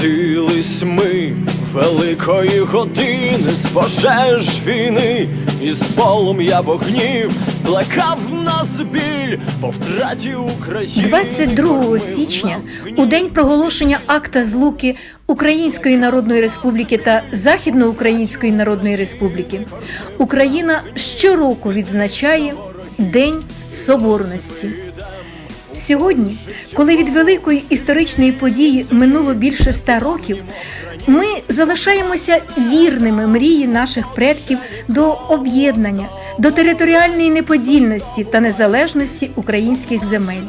Народились ми великої години з пожеж війни, і з полум'я вогнів плекав нас біль по втраті України. 22 січня, у день проголошення акта злуки Української Народної Республіки та Західноукраїнської Народної Республіки, Україна щороку відзначає День Соборності. Сьогодні, коли від великої історичної події минуло більше ста років, ми залишаємося вірними мрії наших предків до об'єднання, до територіальної неподільності та незалежності українських земель.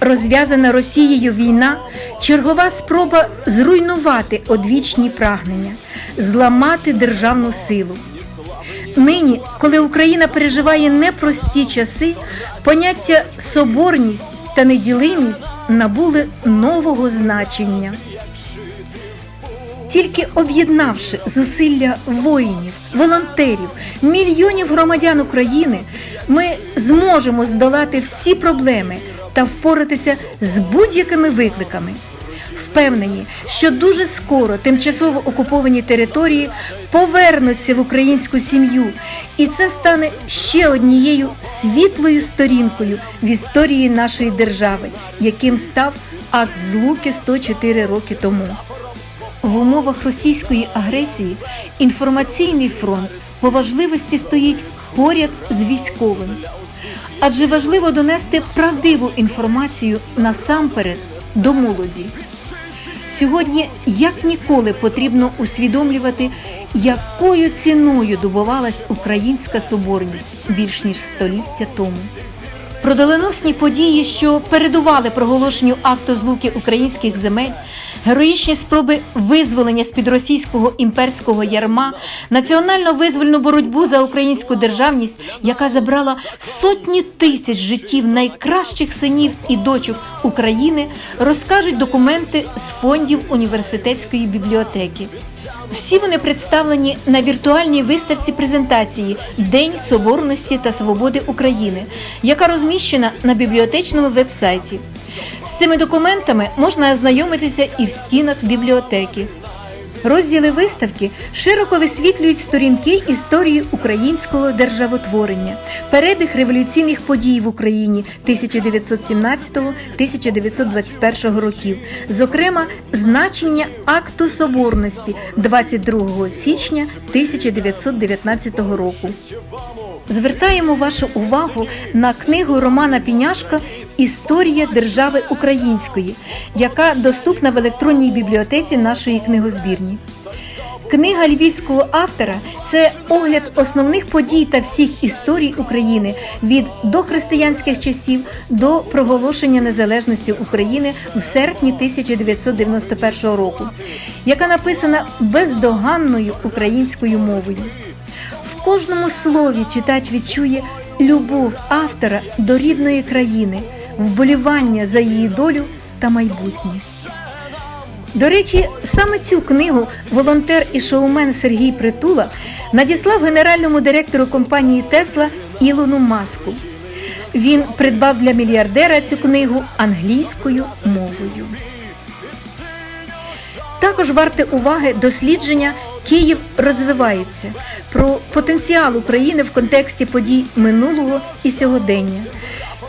Розв'язана Росією війна чергова спроба зруйнувати одвічні прагнення, зламати державну силу. Нині, коли Україна переживає непрості часи, поняття соборність та неділимість набули нового значення. Тільки об'єднавши зусилля воїнів, волонтерів, мільйонів громадян України, ми зможемо здолати всі проблеми та впоратися з будь-якими викликами. Впевнені, що дуже скоро тимчасово окуповані території повернуться в українську сім'ю, і це стане ще однією світлою сторінкою в історії нашої держави, яким став акт злуки 104 роки тому. В умовах російської агресії інформаційний фронт по важливості стоїть поряд з військовим, адже важливо донести правдиву інформацію насамперед до молоді. Сьогодні як ніколи потрібно усвідомлювати, якою ціною добувалась українська соборність більш ніж століття тому. Про доленосні події, що передували проголошенню акту злуки українських земель, героїчні спроби визволення з під російського імперського ярма, національно-визвольну боротьбу за українську державність, яка забрала сотні тисяч життів найкращих синів і дочок України, розкажуть документи з фондів університетської бібліотеки. Всі вони представлені на віртуальній виставці презентації День Соборності та Свободи України, яка розміщена на бібліотечному вебсайті. З цими документами можна ознайомитися і в стінах бібліотеки. Розділи виставки широко висвітлюють сторінки історії українського державотворення, перебіг революційних подій в Україні 1917-1921 років, зокрема, значення акту соборності 22 січня 1919 року. Звертаємо вашу увагу на книгу Романа Піняшка Історія держави української, яка доступна в електронній бібліотеці нашої книгозбірні. Книга львівського автора це огляд основних подій та всіх історій України від дохристиянських часів до проголошення незалежності України в серпні 1991 року, яка написана бездоганною українською мовою. В кожному слові читач відчує любов автора до рідної країни, вболівання за її долю та майбутнє. До речі, саме цю книгу волонтер і шоумен Сергій Притула надіслав генеральному директору компанії Тесла Ілону Маску. Він придбав для мільярдера цю книгу англійською мовою. Також варте уваги дослідження Київ розвивається про потенціал України в контексті подій минулого і сьогодення,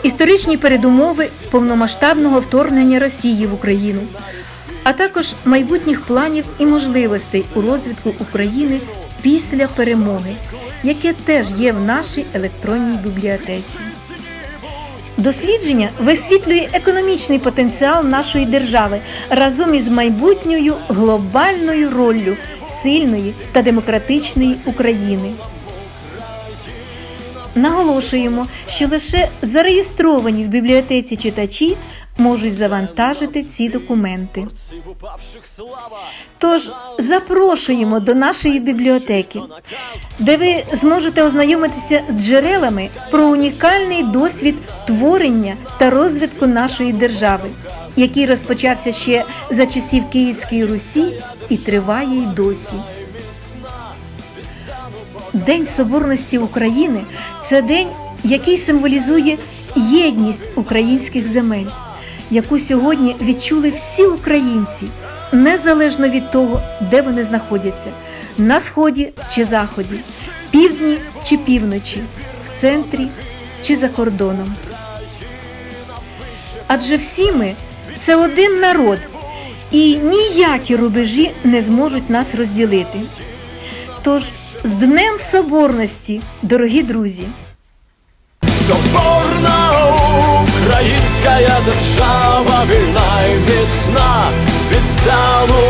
історичні передумови повномасштабного вторгнення Росії в Україну, а також майбутніх планів і можливостей у розвитку України після перемоги, яке теж є в нашій електронній бібліотеці. Дослідження висвітлює економічний потенціал нашої держави разом із майбутньою глобальною роллю сильної та демократичної України. Наголошуємо, що лише зареєстровані в бібліотеці читачі можуть завантажити ці документи. Тож запрошуємо до нашої бібліотеки, де ви зможете ознайомитися з джерелами про унікальний досвід творення та розвитку нашої держави, який розпочався ще за часів Київської Русі і триває й досі. День Соборності України це день, який символізує єдність українських земель, яку сьогодні відчули всі українці, незалежно від того, де вони знаходяться на сході чи заході, півдні чи півночі, в центрі чи за кордоном. Адже всі ми це один народ, і ніякі рубежі не зможуть нас розділити. Тож з Днем Соборності, дорогі друзі! Соборна українська держава вільна і міцна від самого